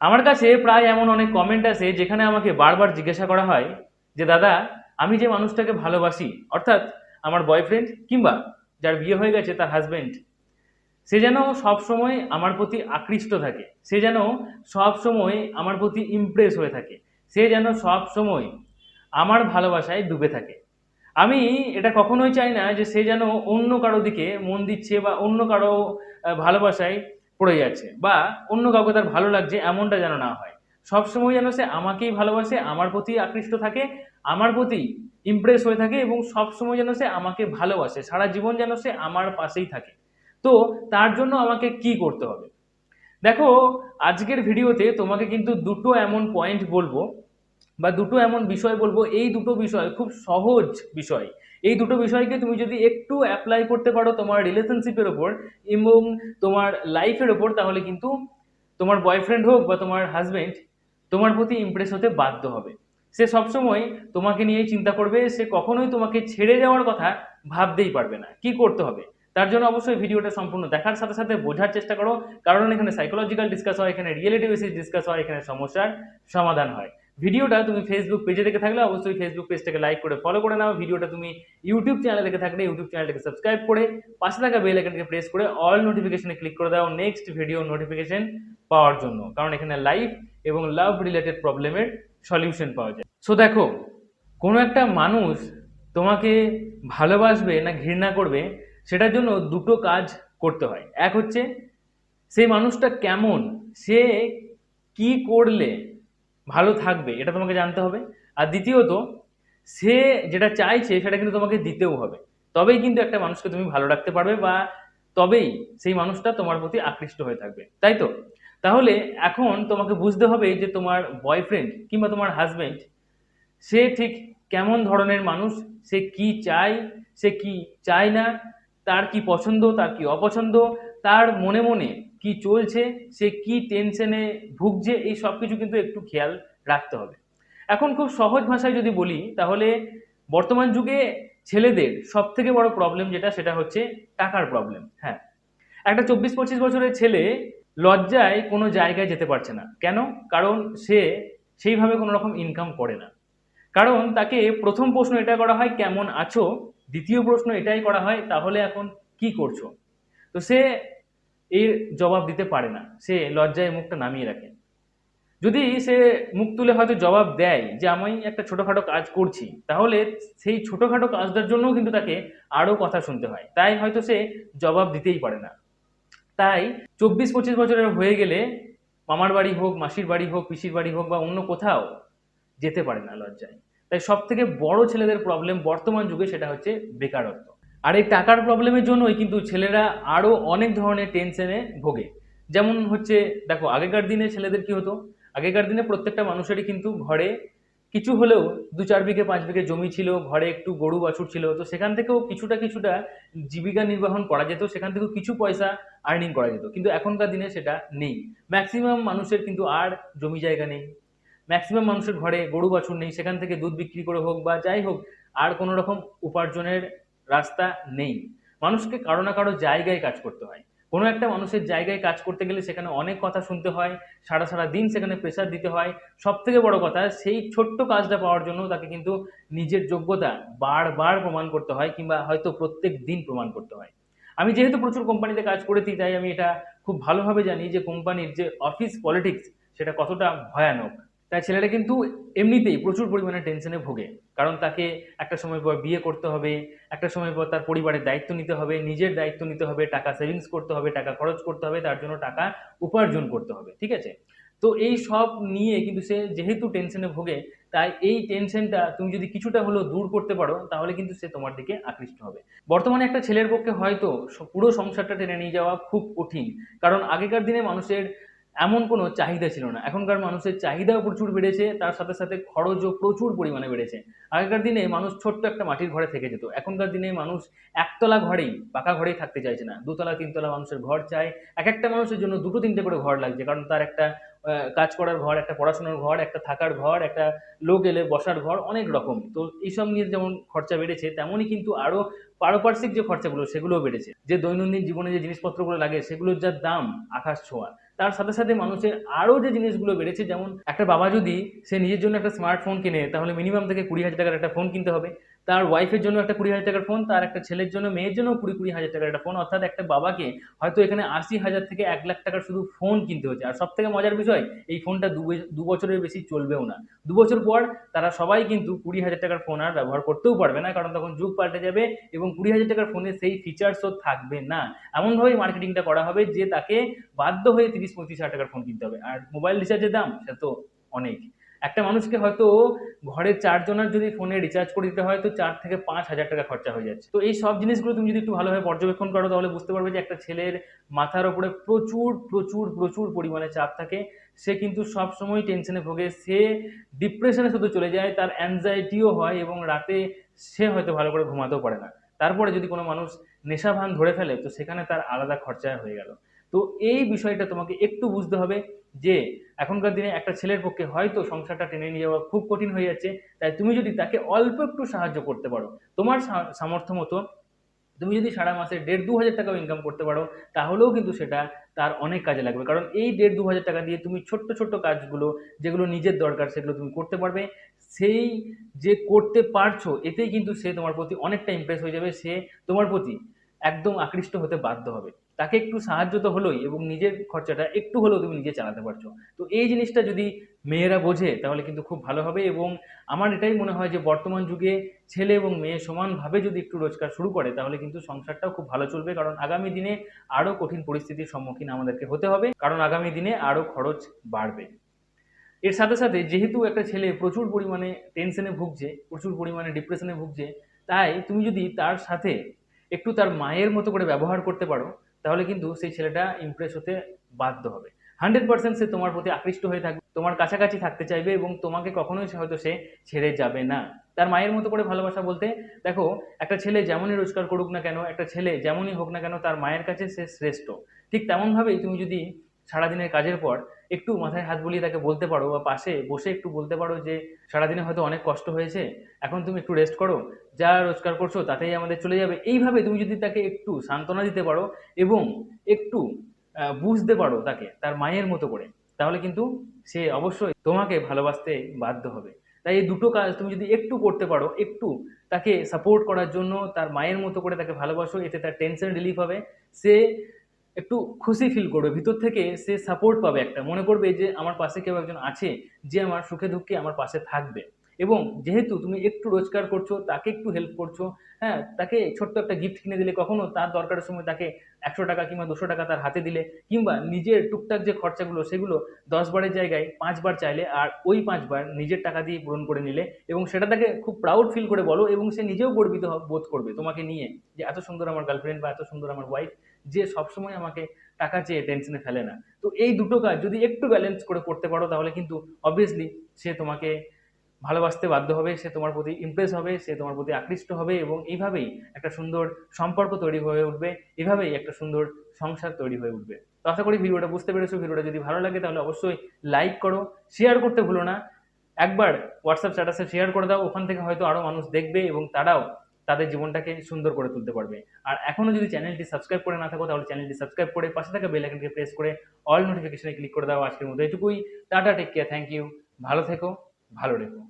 আমার কাছে প্রায় এমন অনেক কমেন্ট আছে যেখানে আমাকে বারবার জিজ্ঞাসা করা হয় যে, দাদা, আমি যে মানুষটাকে ভালোবাসি, অর্থাৎ আমার বয়ফ্রেন্ড কিংবা যার বিয়ে হয়ে গেছে তার হাজবেন্ড সে যেন সব সময় আমার প্রতি আকৃষ্ট থাকে, সে যেন সব সময় আমার প্রতি ইমপ্রেস হয়ে থাকে, সে যেন সব সময় আমার ভালোবাসায় ডুবে থাকে। আমি এটা কখনোই চাই না যে, সে যেন অন্য কারও দিকে মন দিচ্ছে বা অন্য কারও ভালোবাসায় পড়ে যাচ্ছে বা অন্য কাউকে তার ভালো লাগছে এমনটা যেন না হয়। সবসময় যেন সে আমাকেই ভালোবাসে, আমার প্রতি আকৃষ্ট থাকে, আমার প্রতি ইমপ্রেস হয়ে থাকে এবং সবসময় যেন সে আমাকে ভালোবাসে, সারা জীবন যেন সে আমার পাশেই থাকে। তো তার জন্য আমাকে কি করতে হবে? দেখো, আজকের ভিডিওতে তোমাকে কিন্তু দুটো এমন পয়েন্ট বলব। বা দুটো এমন বিষয় বলব, এই দুটো বিষয় খুব সহজ বিষয়। এই দুটো বিষয়কে তুমি যদি একটু অ্যাপ্লাই করতে পারো তোমার রিলেশনশিপের ওপর এবং তোমার লাইফের ওপর, তাহলে কিন্তু তোমার বয়ফ্রেন্ড হোক বা তোমার হাজবেন্ড তোমার প্রতি ইমপ্রেস হতে বাধ্য হবে। সে সবসময় তোমাকে নিয়েই চিন্তা করবে, সে কখনোই তোমাকে ছেড়ে যাওয়ার কথা ভাবতেই পারবে না। কি করতে হবে? তার জন্য অবশ্যই ভিডিওটা সম্পূর্ণ দেখার সাথে সাথে বোঝার চেষ্টা করো, কারণ এখানে সাইকোলজিক্যাল ডিসকাস হয়, এখানে রিয়েলিটি বেসিস ডিসকাস হয়, এখানে সমস্যার সমাধান হয়। ভিডিওটা তুমি ফেসবুক পেজে দেখে থাকলে অবশ্যই ফেসবুক পেজটাকে লাইক করে ফলো করে নাও। ভিডিওটা তুমি ইউটিউব চ্যানেলে দেখে থাকলে ইউটিউব চ্যানেলটাকে সাবস্ক্রাইব করে পাশে থাকা বেল আইকনকে প্রেস করে অল নোটিফিকেশনে ক্লিক করে দাও নেক্সট ভিডিও নোটিফিকেশন পাওয়ার জন্য। কারণ এখানে লাইফ এবং লাভ রিলেটেড প্রবলেমের সলিউশন পাওয়া যায়। সো দেখো, কোনো একটা মানুষ তোমাকে ভালোবাসবে না ঘৃণা করবে, সেটার জন্য দুটো কাজ করতে হয়। এক হচ্ছে, সেই মানুষটা কেমন? সে কি করলে ভালো থাকবে, এটা তোমাকে জানতে হবে। আর দ্বিতীয়ত, সে যেটা চাইছে, সেটা কিন্তু তোমাকে দিতেও হবে। তবেই কিন্তু একটা মানুষকে তুমি ভালো রাখতে পারবে বা তবেই সেই মানুষটা তোমার প্রতি আকৃষ্ট হয়ে থাকবে, তাই তো? তাহলে এখন তোমাকে বুঝতে হবে যে তোমার বয়ফ্রেন্ড কিংবা তোমার হাজবেন্ড সে ঠিক কেমন ধরনের মানুষ, সে কি চায়, সে কি চায় না, তার কি পছন্দ, তার কি অপছন্দ, তার মনে মনে কি চলছে, সে কি টেনশনে ভুগছে, এই সব কিছু কিন্তু একটু খেয়াল রাখতে হবে। এখন খুব সহজ ভাষায় যদি বলি, তাহলে বর্তমান যুগে ছেলেদের সব থেকে বড় প্রবলেম যেটা, সেটা হচ্ছে টাকার প্রবলেম হ্যাঁ। একটা চব্বিশ পঁচিশ বছরের ছেলে লজ্জায় কোনো জায়গায় যেতে পারছে না। কেন? কারণ সে সেইভাবে কোনো রকম ইনকাম করে না। কারণ তাকে প্রথম প্রশ্ন এটা করা হয়, কেমন আছো? দ্বিতীয় প্রশ্ন এটাই করা হয়, তাহলে এখন কি করছ? তো সে এর জবাব দিতে পারে না। সে লজ্জায় মুখটা নামিয়ে রাখে। যদি সে মুখ তুলে হয়তো জবাব দেয় যে, আমি একটা ছোটোখাটো কাজ করছি তাহলে সেই ছোটোখাটো কাজটার জন্যও কিন্তু তাকে আরও কথা শুনতে হয়। তাই হয়তো সে জবাব দিতেই পারে না। তাই চব্বিশ পঁচিশ বছরের হয়ে গেলে মামার বাড়ি হোক, মাসির বাড়ি হোক, পিসির বাড়ি হোক বা অন্য কোথাও যেতে পারে না লজ্জায়। তাই সব থেকে বড় ছেলেদের প্রবলেম বর্তমান যুগে সেটা হচ্ছে বেকারত্ব। আর এই টাকার প্রবলেমের জন্যই কিন্তু ছেলেরা আরও অনেক ধরনের টেনশনে ভোগে। যেমন হচ্ছে, দেখো, আগেকার দিনে ছেলেদের কি হতো? আগেকার দিনে প্রত্যেকটা মানুষেরই কিন্তু ঘরে কিছু হলেও দু চার বিঘে, পাঁচ বিঘে জমি ছিল, ঘরে একটু গরু বাছুর ছিল, তো সেখান থেকেও কিছুটা কিছুটা জীবিকা নির্বাহন করা যেত, সেখান থেকেও কিছু পয়সা আর্নিং করা যেত। কিন্তু এখনকার দিনে সেটা নেই। ম্যাক্সিমাম মানুষের কিন্তু আর জমি জায়গা নেই। ম্যাক্সিমাম মানুষের ঘরে গরু বাছুর নেই, সেখান থেকে দুধ বিক্রি করে হোক বা যাই হোক, আর কোনো রকম উপার্জনের রাস্তা নেই। মানুষকে কারও না কারও জায়গায় কাজ করতে হয়। কোনো একটা মানুষের জায়গায় কাজ করতে গেলে সেখানে অনেক কথা শুনতে হয়, সারা সারা দিন সেখানে প্রেশার দিতে হয়। সব থেকে বড় কথা, সেই ছোট্ট কাজটা পাওয়ার জন্য তাকে কিন্তু নিজের যোগ্যতা বারবার প্রমাণ করতে হয় কিংবা হয়তো প্রত্যেক দিন প্রমাণ করতে হয়। আমি যেহেতু প্রচুর কোম্পানিতে কাজ করেছি, তাই আমি এটা খুব ভালোভাবে জানি যে কোম্পানির যে অফিস পলিটিক্স সেটা কতটা ভয়ানক। তাই ছেলেটা কিন্তু এমনিতেই প্রচুর পরিমাণে টেনশনে ভোগে। কারণ তাকে একটা সময় পর বিয়ে করতে হবে, একটা সময় পর তার পরিবারের দায়িত্ব নিতে হবে, নিজের দায়িত্ব নিতে হবে, টাকা সেভিংস করতে হবে, টাকা খরচ করতে হবে, তার জন্য টাকা উপার্জন করতে হবে, ঠিক আছে? তো এই সব নিয়ে কিন্তু সে যেহেতু টেনশনে ভোগে, তাই এই টেনশনটা তুমি যদি কিছুটা হলেও দূর করতে পারো, তাহলে কিন্তু সে তোমার দিকে আকৃষ্ট হবে। বর্তমানে একটা ছেলের পক্ষে হয়তো পুরো সংসারটা টেনে নিয়ে যাওয়া খুব কঠিন। কারণ আগেকার দিনে মানুষের এমন কোনো চাহিদা ছিল না। এখনকার মানুষের চাহিদাও প্রচুর বেড়েছে, তার সাথে সাথে খরচও প্রচুর পরিমাণে বেড়েছে। আগেকার দিনে মানুষ ছোট্ট একটা মাটির ঘরে থেকে যেত। এখনকার দিনে মানুষ একতলা ঘরেই, পাকা ঘরেই থাকতে চাইছে না। দুতলা, তিনতলা মানুষের ঘর চায় এক একটা মানুষের জন্য দুটো, তিনটে করে ঘর লাগছে, কারণ তার একটা কাজ করার ঘর, একটা পড়াশোনার ঘর, একটা থাকার ঘর, একটা লোক এলে বসার ঘর, অনেক রকম। তো এইসব নিয়ে যেমন খরচা বেড়েছে, তেমনই কিন্তু আরও পারপার্শ্বিক যে খরচাগুলো, সেগুলোও বেড়েছে। যে দৈনন্দিন জীবনে যে জিনিসপত্রগুলো লাগে, সেগুলোর যা দাম, আকাশ ছোঁয়া। তার সাথে সাথে মানুষের আরও যে জিনিসগুলো বেড়েছে, যেমন একটা বাবা যদি সে নিজের জন্য একটা স্মার্টফোন কেনে, তাহলে মিনিমাম থেকে কুড়ি হাজার টাকার একটা ফোন কিনতে হবে। তার ওয়াইফের জন্য একটা কুড়ি হাজার টাকার ফোন তার একটা ছেলের জন্য, মেয়ের জন্য কুড়ি কুড়ি হাজার টাকার একটা ফোন অর্থাৎ একটা বাবাকে হয়তো এখানে আশি হাজার থেকে এক লাখ টাকার শুধু ফোন কিনতে হচ্ছে। আর সব থেকে মজার বিষয়, এই ফোনটা দু বছরের বেশি চলবেও না। দু বছর পর তারা সবাই কিন্তু কুড়ি হাজার টাকার ফোন আর ব্যবহার করতেও পারবে না, কারণ তখন যুগ পাল্টে যাবে এবং কুড়ি হাজার টাকার ফোনে সেই ফিচার্সও থাকবে না। এমনভাবেই মার্কেটিংটা করা হবে যে তাকে বাধ্য হয়ে তিরিশ, পঁয়ত্রিশ হাজার টাকার ফোন কিনতে হবে। আর মোবাইল রিচার্জের দাম সেটা তো অনেক। একটা মানুষকে হয়তো ঘরের চারজনের যদি ফোনে রিচার্জ করে দিতে হয় তো চার থেকে পাঁচ হাজার টাকা খরচা হয়ে যাচ্ছে। তো এই সব জিনিসগুলো তুমি যদি একটু ভালোভাবে পর্যবেক্ষণ করো তাহলে বুঝতে পারবে যে একটা ছেলের মাথার ওপরে প্রচুর প্রচুর প্রচুর পরিমাণে চাপ থাকে। সে কিন্তু সব সময় টেনশনে ভোগে। সে ডিপ্রেশনে শুধু চলে যায় তার অ্যাংজাইটিও হয় এবং রাতে সে হয়তো ভালো করে ঘুমাতেও পারে না। তারপরে যদি কোনো মানুষ নেশা ভান ধরে ফেলে তো সেখানে তার আলাদা খরচা হয়ে গেল। তো এই বিষয়টা তোমাকে একটু বুঝতে হবে। যে এখনকার দিনে একটা ছেলের পক্ষে হয়তো সংসারটা টেনে নিয়ে যাওয়া খুব কঠিন হয়ে যাচ্ছে, তাই তুমি যদি তাকে অল্প একটু সাহায্য করতে পারো, তোমার সামর্থ্য মতো, তুমি যদি সারা মাসে দেড় দু হাজার টাকাও ইনকাম করতে পারো, তাহলেও কিন্তু সেটা তার অনেক কাজে লাগবে। কারণ এই দেড় দু হাজার টাকা দিয়ে তুমি ছোট্ট ছোট্ট কাজগুলো, যেগুলো নিজের দরকার সেগুলো তুমি করতে পারবে, সেই যে করতে পারছ, এতেই কিন্তু সে তোমার প্রতি অনেকটা ইমপ্রেস হয়ে যাবে, সে তোমার প্রতি একদম আকৃষ্ট হতে বাধ্য হবে। তাকে একটু সাহায্য তো হলোই এবং নিজের খরচাটা একটু হলেও তুমি নিজে চালাতে পারছ। তো এই জিনিসটা যদি মেয়েরা বোঝে, তাহলে কিন্তু খুব ভালো হবে এবং আমার এটাই মনে হয় যে বর্তমান যুগে ছেলে এবং মেয়ে সমানভাবে যদি একটু রোজগার শুরু করে, তাহলে কিন্তু সংসারটাও খুব ভালো চলবে। কারণ আগামী দিনে আরও কঠিন পরিস্থিতির সম্মুখীন আমাদেরকে হতে হবে। কারণ আগামী দিনে আরও খরচ বাড়বে। এর সাথে সাথে যেহেতু একটা ছেলে প্রচুর পরিমাণে টেনশনে ভুগছে, প্রচুর পরিমাণে ডিপ্রেশনে ভুগছে, তাই তুমি যদি তার সাথে একটু তার মায়ের মতো করে ব্যবহার করতে পারো, তাহলে কিন্তু সেই ছেলেটা ইমপ্রেস হতে বাধ্য হবে। হান্ড্রেড পার্সেন্ট সে তোমার প্রতি আকৃষ্ট হয়ে থাকবে, তোমার কাছাকাছি থাকতে চাইবে এবং তোমাকে কখনোই হয়তো সে ছেড়ে যাবে না। তার মায়ের মতো করে ভালোবাসা বলতে, দেখো, একটা ছেলে যেমনই রোজগার করুক না কেন, একটা ছেলে যেমনই হোক না কেন, তার মায়ের কাছে সে শ্রেষ্ঠ। ঠিক তেমনভাবেই তুমি যদি সারাদিনের কাজের পর একটু মাথায় হাত বুলিয়ে তাকে বলতে পারো বা পাশে বসে একটু বলতে পারো যে সারাদিনে হয়তো অনেক কষ্ট হয়েছে এখন তুমি একটু রেস্ট করো যা রোজগার করছ তাতেই আমাদের চলে যাবে। এইভাবে তুমি যদি তাকে একটু সান্ত্বনা দিতে পারো এবং একটু বুঝতে পারো তাকে তার মায়ের মতো করে তাহলে কিন্তু সে অবশ্যই তোমাকে ভালোবাসতে বাধ্য হবে। তাই এই দুটো কাজ তুমি যদি একটু করতে পারো একটু তাকে সাপোর্ট করার জন্য তার মায়ের মতো করে তাকে ভালোবাসো এতে তার টেনশন রিলিফ হবে। সে একটু খুশি ফিল করবে। ভিতর থেকে সে সাপোর্ট পাবে একটা। মনে করবে যে, আমার পাশে কেউ একজন আছে যে আমার সুখে দুঃখে আমার পাশে থাকবে। এবং যেহেতু তুমি একটু রোজগার করছ, তাকে একটু হেল্প করছ হ্যাঁ তাকে ছোট্ট একটা গিফট কিনে দিলে কখনো তার দরকারের সময় তাকে একশো টাকা কিংবা দুশো টাকা তার হাতে দিলে কিংবা নিজের টুকটাক যে খরচাগুলো, সেগুলো দশ বারের জায়গায় পাঁচবার চাইলে আর ওই পাঁচবার নিজের টাকা দিয়ে পূরণ করে নিলে এবং সেটা তাকে খুব প্রাউড ফিল করে বলো এবং সে নিজেও গর্বিত বোধ করবে তোমাকে নিয়ে যে, এত সুন্দর আমার গার্লফ্রেন্ড বা এত সুন্দর আমার ওয়াইফ যে সবসময় আমাকে টাকা চেয়ে টেনশনে ফেলে না। তো এই দুটো কাজ যদি একটু ব্যালেন্স করে করতে পারো, তাহলে কিন্তু অবভিয়াসলি সে তোমাকে ভালোবাসতে বাধ্য হবে, সে তোমার প্রতি ইমপ্রেস হবে, সে তোমার প্রতি আকৃষ্ট হবে এবং এইভাবেই একটা সুন্দর সম্পর্ক তৈরি হয়ে উঠবে এভাবেই একটা সুন্দর সংসার তৈরি হয়ে উঠবে। তো আশা করি ভিডিওটা বুঝতে পেরেছ, ভিডিওটা যদি ভালো লাগে তাহলে অবশ্যই লাইক করো শেয়ার করতে ভুলো না। একবার হোয়াটসঅ্যাপ স্ট্যাটাসে শেয়ার করে দাও, ওখান থেকে হয়তো আরও মানুষ দেখবে এবং তারাও তাদের জীবনটাকে সুন্দর করে তুলতে পারবে। আর এখনও যদি চ্যানেলটি সাবস্ক্রাইব করে না থাকো, তাহলে চ্যানেলটি সাবস্ক্রাইব করে পাশে থাকা বেল আইকনকে প্রেস করে অল নোটিফিকেশনে ক্লিক করে দাও। আজকের মতো এটুকুই। Tata take care thank you ভালো থেকো, ভালো রেখো।